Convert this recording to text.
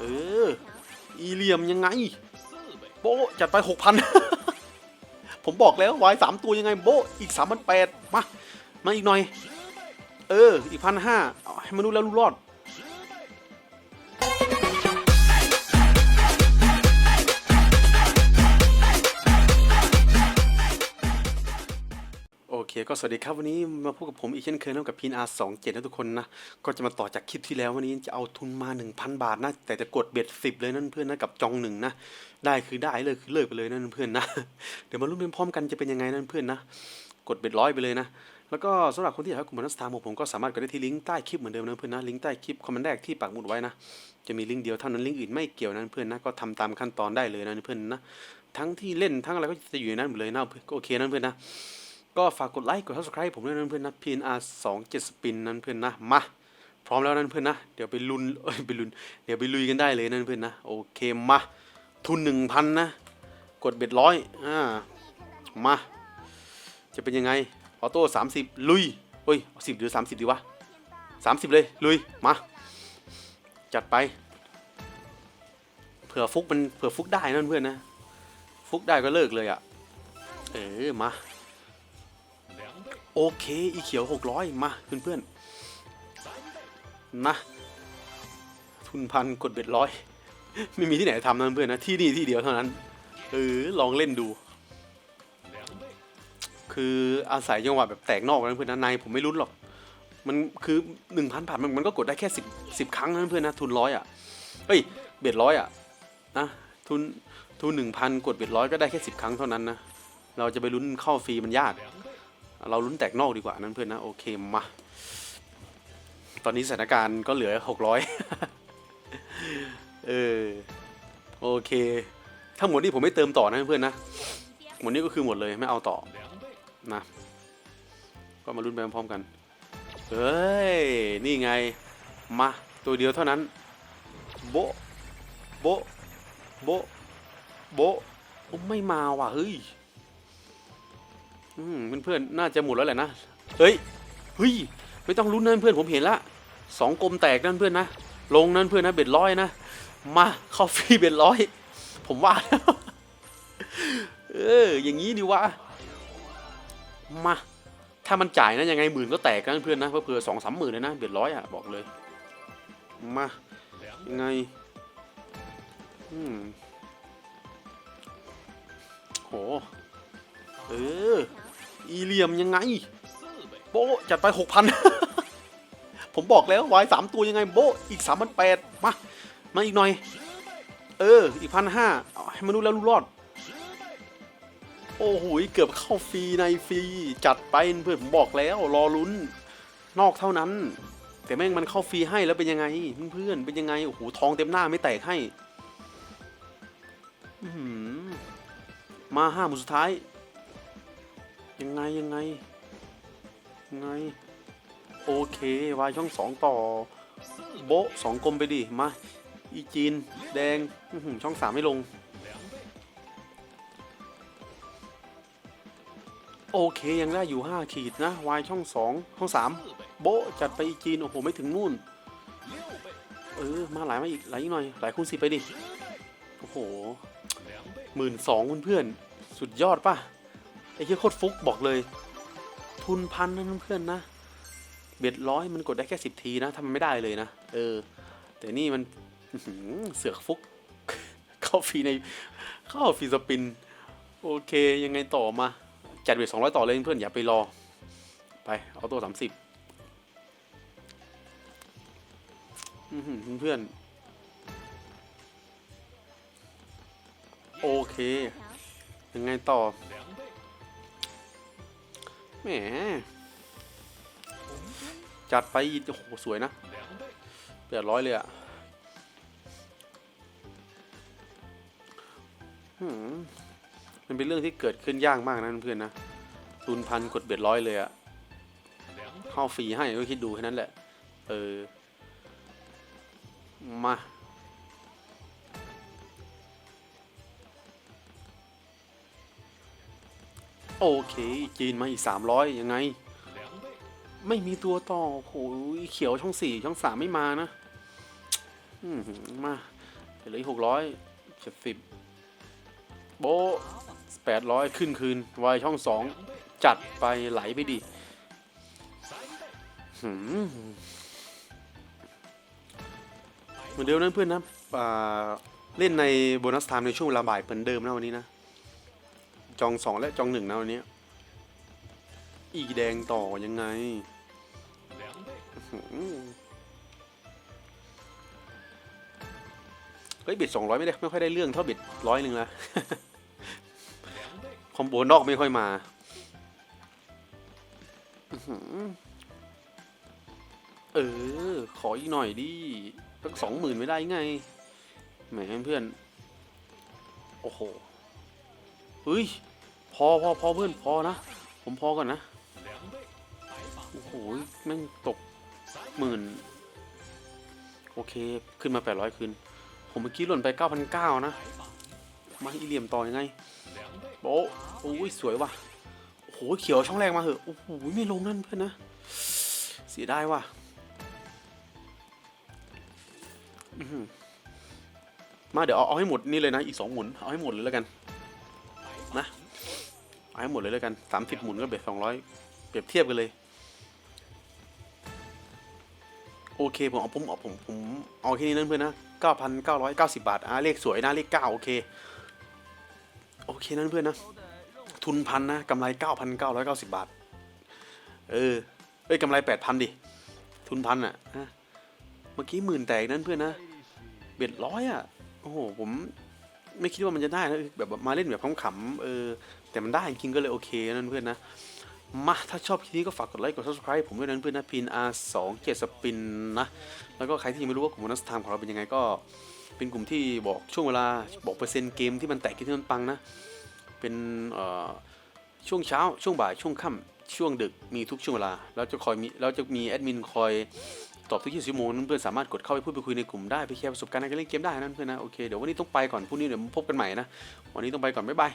เออ อีเหลี่ยมยังไง โบจัดไปหกพันผมบอกแล้ววายสามตัวยังไงโบอีกสามพันแปดมา มาอีกหน่อย เออ อีกพันห้าให้มันรู้แล้วรู้รอด เคก็สวัสดีครับวันนี้มาพบกับผมอีกเช่นเคยนะกับพีนอาร์สองเจ็ดนะทุกคนนะ ก็จะมาต่อจากคลิปที่แล้ววันนี้จะเอาทุนมา 1,000 บาทนะ แต่จะกดเบ็ดสิบเลยนั่นเพื่อนนะกับจองหนึ่งนะ ได้คือได้เลยคือเลิกไปเลยนั่นเพื่อนนะ เดี๋ยวมาลุ้นพร้อมกันจะเป็นยังไงนั่นเพื่อนนะ กดเบ็ดร้อยไปเลยนะ แล้วก็สำหรับคนที่อยากให้กลุ่มนักสตาร์ผมก็สามารถกดได้ที่ลิงก์ใต้คลิปเหมือนเดิมนะเพื่อนนะลิงก์ใต้คลิปคอมเมนต์แรกที่ปักหมุดไว้นะจะมีลิงก์เดียวเท่านั้นลิงก์อื่นไม่เกี่ยวนะเพื่อนนะก็ทำตามขั้นตอนได้เลยนะเพื่อนนะทั้งที่เล่นทั้งอะไรก็จะอยู่ในนั้นหมดเลยนะก็โอเคนั่นเพื่อนนะ ก็ฝากกดไลค์กด subscribe ผมด้วยนะเพื่อนนะ PNR 2 7 spin นั้นเพื่อนนะ มา พร้อมแล้วนั่นเพื่อนนะ เดี๋ยวไปลุนเอ้ยไปลุนเดี๋ยวไปลุยกันได้เลยนั่นเพื่อนนะ โอเคมา ทุนหนึ่งพันนะ กดเบ็ดร้อยอ่า มา จะเป็นยังไง ออโต้สามสิบลุยเฮ้ยสิบหรือสามสิบดีวะสามสิบเลย ลุย มา จัดไป เผื่อฟุกมันเผื่อฟุกได้นั่นเพื่อนนะ ฟุกได้ก็เลิกเลยอะ่ะ เออ มา โอเค อีเขียวหกร้อยมาเพื่อนๆนะ ทุนพันกดเบ็ดร้อยไม่มีที่ไหนทำนะเพื่อนนะที่นี่ที่เดียวเท่านั้นเออลองเล่นดู คืออาศัยจังหวะแบบแตกนอกนะเพื่อนนะในผมไม่รุ้นหรอก มันคือหนึ่งพันบาทมันมันก็กดได้แค่สิบสิบครั้งนะเพื่อนนะทุนร้อยอะเฮ้ยเบ็ดร้อยอะนะทุนทุนหนึ่งพันกดเบ็ดร้อยก็ได้แค่สิบครั้งเท่านั้นนะเราจะไปลุ้นเข้าฟรีมันยาก เราลุ้นแตกนอกดีกว่านั้นเพื่อนนะ โอเคมา ตอนนี้สถานการณ์ก็เหลือหกร้อยเออ โอเค ถ้าหมดนี้ผมไม่เติมต่อนะเพื่อนนะ หมดนี้ก็คือหมดเลยไม่เอาต่อนะ ก็มาลุ้นไปพร้อมกัน เฮ้ย นี่ไง มา ตัวเดียวเท่านั้น โบ โบ โบ โบ ไม่มาว่ะ เฮ้ย เพื่อนๆน่าจะหมดแล้วแหละนะ เฮ้ย เฮ้ย ไม่ต้องลุ้นนะเพื่อนผมเห็นละสองกลมแตกนั่นเพื่อนนะ ลงนั่นเพื่อนนะเบ็ดร้อยนะ มาเข้าฟรีเบ็ดร้อย ผมว่าแล้วเออ อย่างนี้ดีวะ มา ถ้ามันจ่ายนะยังไงหมื่นก็แตกนะเพื่อนนะ เพื่อสองสามหมื่นเลยนะเบ็ดร้อยอะบอกเลย มา ยังไง อืมโห เออ อีเหลี่ยมยังไง โบจัดไปหกพันผมบอกแล้ววายสามตัวยังไงโบอีกสามพันแปดมา มาอีกหน่อย เออ อีกพันห้าให้มันรู้แล้วรู้รอด โอ้โหเกือบเข้าฟรีในฟรี จัดไปเพื่อนผมบอกแล้วรอลุ้น นอกเท่านั้น แต่แม่งมันเข้าฟรีให้แล้วเป็นยังไง เพื่อนเป็นยังไงโอ้โหทองเต็มหน้าไม่แตกให้มาห้าหมุดสุดท้าย ยังไงยังไงยังไง โอเควายช่องสองต่อ โบสองกลมไปดิ มา อีจีน แดงช่องสามไม่ลง โอเคยังได้อยู่ห้าขีดนะ วายช่องสองช่องสามโบจัดไปอีจีน โอ้โห ไม่ถึงนู่น เออ มาหลายมาอีก หลายอีกหน่อย หลายคูณสิไปดิ โอ้โหหมื่นสองเพื่อนๆสุดยอดป่ะ ไอ้เหี้ยโคตรฟุกบอกเลย ทุนพันนะเพื่อนๆนะเบ็ดร้อยมันกดได้แค่สิบทีนะทำมันไม่ได้เลยนะเออ แต่นี่มันเสือกฟุก เข้าฟรีในเข้าฟรีสปิน โอเคยังไงต่อมา จัดเบ็ดสองร้อยต่อเลยเพื่อนอย่าไปรอ ไปเอาตัวสามสิบเพื่อนโอเค ยังไงต่อ แหม จัดไปโอ้โหสวยนะแปดร้อยเลยอะมันเป็นเรื่องที่เกิดขึ้นยากมากนะเพื่อนนะทุนพันกดเบ็ดร้อยเลยอะเข้าฟรีให้ก็คิดดูแค่นั้นแหละ เออ มา โอเค จีนมาอีกสามร้อยยังไง ไม่มีตัวต่อโอ้โหเขียวช่องสี่ช่องสามไม่มานะมาเหลือหกร้อยเจ็ดสิบโบแปดร้อยขึ้นคืนวายช่องสองจัดไปไหลไปดิหืมเหมือนเดิมนะเพื่อนนะเล่นในโบนัสไทม์ในช่วงเวลาบ่ายเหมือนเดิมนะวันนี้นะ จองสองและจองหนึ่งนะวันนี้ อีแดงต่อยังไงเฮ้ยบ็ดสองร้อยไม่ได้ไม่ค่อยได้เรื่องเท่าบ็ดร้อยหนึ่งละคอมโบนอกไม่ค่อยมาเออ ขออีกหน่อยดิสักสองหมื่นไม่ได้ไงแหมเพื่อน โอ้โห เฮ้ย พอพอพอเพื่อนพอนะ ผมพอก่อนนะ โอ้โห แม่งตกหมื่นโอเค ขึ้นมาแปดร้อยคืน ผมเมื่อกี้หล่นไปเก้าพันเก้านะ มาอีเหลี่ยมต่อยังไง โบโอ้ย สวยว่ะ โอ้โห เขียวช่องแรกมาเหอะ โอ้โห ไม่ลงนั่นเพื่อนนะ เสียไดายว่ะมาเดี๋ยวเอาเอาให้หมดนี่เลยนะ อีกสองหมุน เอาให้หมดเลยแล้วกัน เอาให้หมดเลยแล้วกันสามสิบหมุนก็เบ็ดสองร้อยเปรียบเทียบกันเลย โอเคผมเอาผมเอาผมผมเอาแค่นี้นั่นเพื่อนนะเก้าพันเก้าร้อยเก้าสิบาทอะเลขสวยนะเลขเก้าโอเค โอเคนั่นเพื่อนนะ ทุนพันนะกำไรเก้าพันเก้าร้อยเก้าสิบาท เออเอ้ยกำไรแปดพันดิ ทุนพันอะฮะเมื่อกี้หมื่นแตกนั่นเพื่อนนะเบ็ดร้อยอะ โอ้โหผม ไม่คิดว่ามันจะได้นะแบบมาเล่นแบบขำๆเออแต่มันได้จริงก็เลยโอเคนั่นเพื่อนนะมาถ้าชอบคลิปนี้ก็ฝากกดไลค์กด subscribe ผมด้วยนะเพื่อนนะพิน R 2 7สปินนะแล้วก็ใครที่ยังไม่รู้ว่ากลุ่มนัสไทม์ของเราเป็นยังไงก็ เป็นกลุ่มที่บอกช่วงเวลาบอกเปอร์เซ็นต์เกมที่มันแตกที่มันปังนะเป็นช่วงเช้าช่วงบ่ายช่วงค่ำช่วงดึกมีทุกช่วงเวลา แล้วจะคอยมีแล้วจะมีแอดมินคอย ตอบทุกยี่สิบชั่วโมงนั้นเพื่อนสามารถกดเข้าไปพูดไปคุยในกลุ่มได้ไปแชร์ประสบการณ์ในการเล่นเกมได้นั่นเพื่อนนะโอเคเดี๋ยววันนี้ต้องไปก่อนพรุ่งนี้เดี๋ยวพบกันใหม่นะวันนี้ต้องไปก่อนบ๊ายบาย